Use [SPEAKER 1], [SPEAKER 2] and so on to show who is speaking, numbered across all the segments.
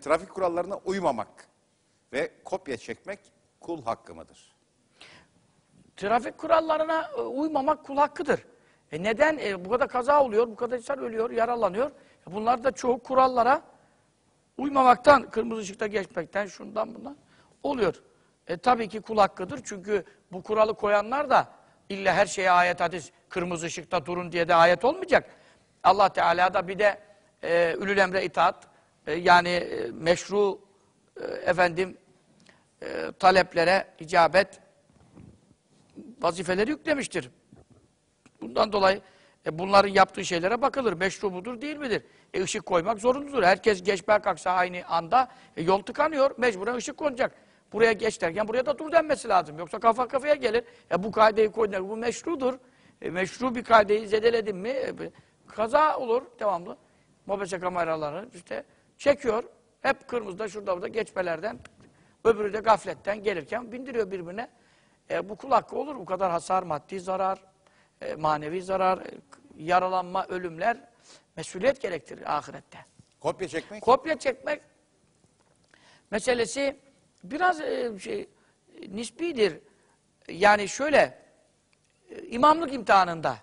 [SPEAKER 1] Trafik kurallarına uymamak ve kopya çekmek kul hakkı mıdır?
[SPEAKER 2] Trafik kurallarına e, uymamak kul hakkıdır. E neden? E bu kadar kaza oluyor, bu kadar insan ölüyor, yaralanıyor. E bunlar da çoğu kurallara uymamaktan, kırmızı ışıkta geçmekten, şundan bundan oluyor. E tabii ki kul hakkıdır. Çünkü bu kuralı koyanlar da illa her şeye ayet hadis, kırmızı ışıkta durun diye de ayet olmayacak. Allah Teala da bir de e, ülül emre itaat, e, yani e, meşru e, efendim taleplere icabet vazifeleri yüklemiştir. Bundan dolayı e, bunların yaptığı şeylere bakılır. Meşru mudur değil midir? E, ışık koymak zorunludur. Herkes geçmeye kalksa aynı anda e, yol tıkanıyor. Mecburen ışık konacak. Buraya geç derken buraya da dur denmesi lazım. Yoksa kafa kafaya gelir. E, bu kaideyi koyacak. Bu meşrudur. E, meşru bir kaideyi zedeledin mi e, kaza olur devamlı. Mobese kameraları işte çekiyor. Hep kırmızıda şurada burada geçmelerden öbürü de gafletten gelirken bindiriyor birbirine. E, bu kul hakkı olur. Bu kadar hasar, maddi zarar, e, manevi zarar, e, yaralanma, ölümler mesuliyet gerektirir ahirette.
[SPEAKER 1] Kopya çekmek?
[SPEAKER 2] Kopya çekmek meselesi biraz e, şey nisbidir. Yani şöyle e, imamlık imtihanında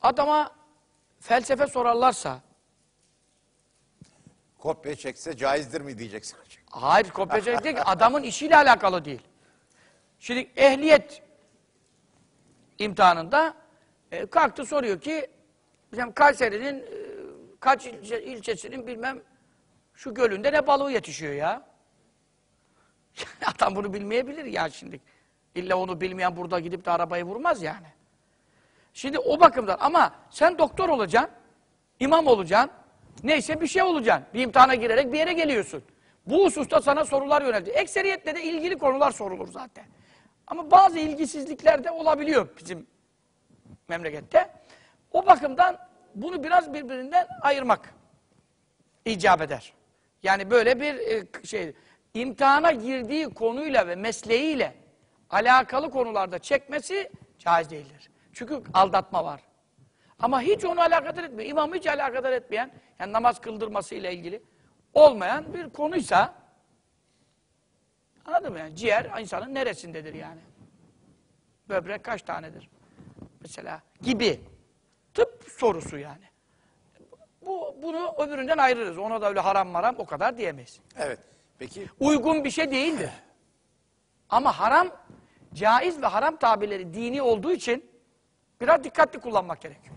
[SPEAKER 2] adama felsefe sorarlarsa
[SPEAKER 1] Kopya çekse caizdir mi diyeceksin.
[SPEAKER 2] hayır kopya çekmek değil ki, adamın işiyle alakalı değil. Şimdi ehliyet imtihanında e, kalktı soruyor ki bizim Kayseri'nin e, kaç ilçe- ilçesinin bilmem şu gölünde ne balığı yetişiyor ya. Adam bunu bilmeyebilir ya şimdi. İlla onu bilmeyen burada gidip de arabayı vurmaz yani. Şimdi o bakımdan ama sen doktor olacaksın, imam olacaksın, neyse bir şey olacaksın. Bir imtihana girerek bir yere geliyorsun. Bu hususta sana sorular yöneldi. Ekseriyetle de ilgili konular sorulur zaten. Ama bazı ilgisizlikler de olabiliyor bizim memlekette. O bakımdan bunu biraz birbirinden ayırmak icap eder. Yani böyle bir e, şey, imtihana girdiği konuyla ve mesleğiyle alakalı konularda çekmesi caiz değildir. Çünkü aldatma var. Ama hiç onu alakadar etmiyor. İmamı hiç alakadar etmeyen, yani namaz kıldırması ile ilgili olmayan bir konuysa anladın mı yani? Ciğer insanın neresindedir yani? Böbrek kaç tanedir? Mesela gibi. Tıp sorusu yani. Bu, bunu öbüründen ayırırız. Ona da öyle haram maram o kadar diyemeyiz.
[SPEAKER 1] Evet. Peki
[SPEAKER 2] Uygun bir şey değildir. Ama haram, caiz ve haram tabirleri dini olduğu için biraz dikkatli kullanmak gerekiyor.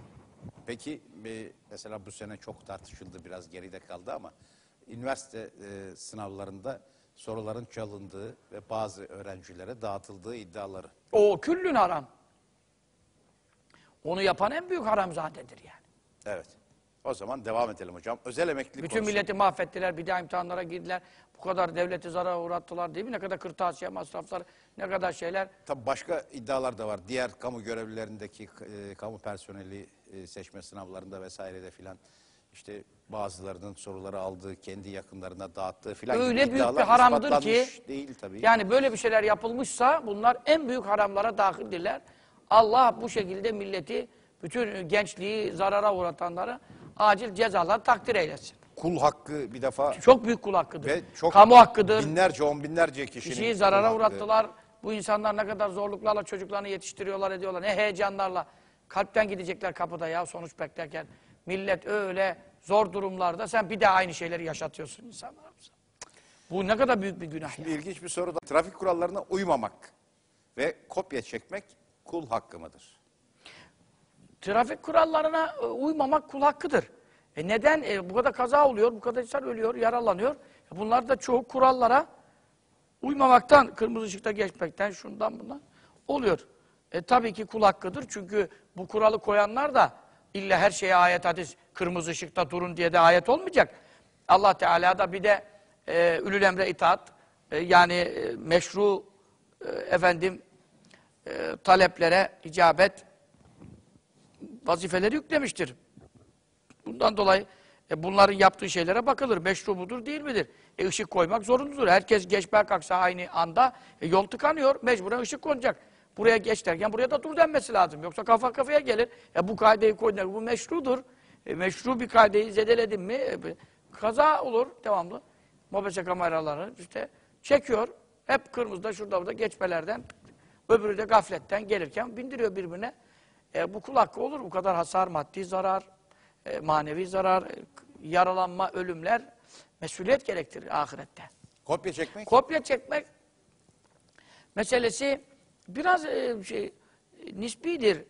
[SPEAKER 1] Peki e, mesela bu sene çok tartışıldı biraz geride kaldı ama üniversite e, sınavlarında soruların çalındığı ve bazı öğrencilere dağıtıldığı iddiaları.
[SPEAKER 2] O küllün haram. Onu yapan en büyük haramzadedir yani.
[SPEAKER 1] Evet. O zaman devam edelim hocam. Özel emeklilik
[SPEAKER 2] Bütün
[SPEAKER 1] konusu.
[SPEAKER 2] milleti mahvettiler, bir daha imtihanlara girdiler. Bu kadar devleti zarara uğrattılar değil mi? Ne kadar kırtasiye masrafları, ne kadar şeyler.
[SPEAKER 1] Tabii başka iddialar da var. Diğer kamu görevlilerindeki e, kamu personeli e, seçme sınavlarında vesairede filan işte bazılarının soruları aldığı, kendi yakınlarına dağıttığı filan gibi
[SPEAKER 2] Öyle büyük bir haramdır ki
[SPEAKER 1] değil tabii.
[SPEAKER 2] yani böyle bir şeyler yapılmışsa bunlar en büyük haramlara dahildirler. Allah bu şekilde milleti, bütün gençliği zarara uğratanları acil cezalar takdir eylesin.
[SPEAKER 1] Kul hakkı bir defa
[SPEAKER 2] Çok büyük kul hakkıdır.
[SPEAKER 1] ve çok
[SPEAKER 2] Kamu hakkıdır.
[SPEAKER 1] binlerce, on binlerce kişinin
[SPEAKER 2] Kişiyi zarara uğrattılar. Bu insanlar ne kadar zorluklarla çocuklarını yetiştiriyorlar, ediyorlar. Ne heyecanlarla. Kalpten gidecekler kapıda ya sonuç beklerken. Millet öyle zor durumlarda sen bir daha aynı şeyleri yaşatıyorsun insanlarımıza. Bu ne kadar büyük bir günah ya.
[SPEAKER 1] İlginç bir soru da trafik kurallarına uymamak ve kopya çekmek kul hakkı mıdır?
[SPEAKER 2] Trafik kurallarına e, uymamak kul hakkıdır. E neden? E bu kadar kaza oluyor, bu kadar insan ölüyor, yaralanıyor. E bunlar da çoğu kurallara uymamaktan, kırmızı ışıkta geçmekten, şundan bundan oluyor. E tabii ki kul hakkıdır. Çünkü bu kuralı koyanlar da illa her şeye ayet hadis, kırmızı ışıkta durun diye de ayet olmayacak. Allah Teala da bir de e, ülül emre itaat, e, yani e, meşru e, efendim e, taleplere icabet vazifeleri yüklemiştir. Bundan dolayı e, bunların yaptığı şeylere bakılır. Meşru mudur değil midir? E, ışık koymak zorunludur. Herkes geçmeye kalksa aynı anda e, yol tıkanıyor. Mecburen ışık konacak. Buraya geç derken buraya da dur denmesi lazım. Yoksa kafa kafaya gelir. E, bu kaideyi koyacak. Bu meşrudur. E, meşru bir kaideyi zedeledin mi e, Kaza olur devamlı. Mobese kameraları işte çekiyor. Hep kırmızıda şurada burada geçmelerden. Öbürü de gafletten gelirken bindiriyor birbirine. E, bu kul hakkı olur. Bu kadar hasar, maddi zarar, e, manevi zarar, e, yaralanma, ölümler mesuliyet gerektirir ahirette.
[SPEAKER 1] Kopya çekmek?
[SPEAKER 2] Kopya çekmek meselesi biraz e, şey nisbidir.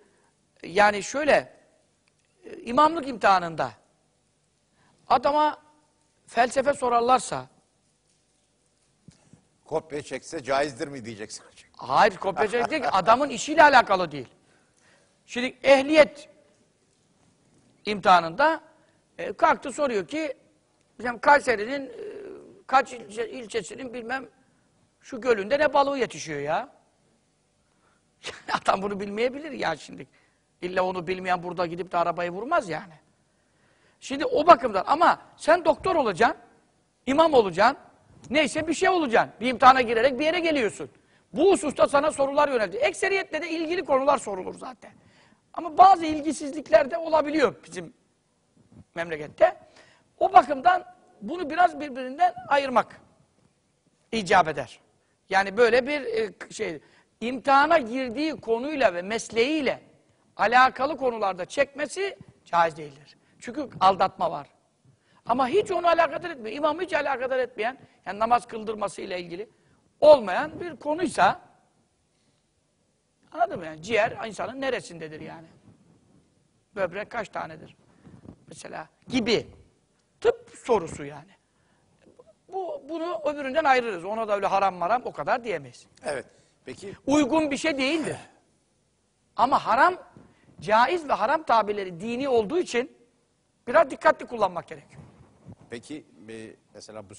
[SPEAKER 2] Yani şöyle e, imamlık imtihanında adama felsefe sorarlarsa
[SPEAKER 1] Kopya çekse caizdir mi diyeceksin
[SPEAKER 2] hayır kopya değil ki, adamın işiyle alakalı değil. Şimdi ehliyet imtihanında e, kalktı soruyor ki bizim Kayseri'nin e, kaç ilçe- ilçesinin bilmem şu gölünde ne balığı yetişiyor ya. Adam bunu bilmeyebilir ya şimdi. İlla onu bilmeyen burada gidip de arabayı vurmaz yani. Şimdi o bakımdan ama sen doktor olacaksın, imam olacaksın, neyse bir şey olacaksın. Bir imtihana girerek bir yere geliyorsun. Bu hususta sana sorular yöneldi. Ekseriyetle de ilgili konular sorulur zaten. Ama bazı ilgisizlikler de olabiliyor bizim memlekette. O bakımdan bunu biraz birbirinden ayırmak icap eder. Yani böyle bir e, şey, imtihana girdiği konuyla ve mesleğiyle alakalı konularda çekmesi caiz değildir. Çünkü aldatma var. Ama hiç onu alakadar etmiyor. İmamı hiç alakadar etmeyen, yani namaz kıldırması ile ilgili olmayan bir konuysa anladın mı yani? Ciğer insanın neresindedir yani? Böbrek kaç tanedir? Mesela gibi. Tıp sorusu yani. Bu, bunu öbüründen ayırırız. Ona da öyle haram maram o kadar diyemeyiz.
[SPEAKER 1] Evet. Peki
[SPEAKER 2] Uygun bir şey değildir. Ama haram, caiz ve haram tabirleri dini olduğu için biraz dikkatli kullanmak gerekiyor.
[SPEAKER 1] peki mesela bu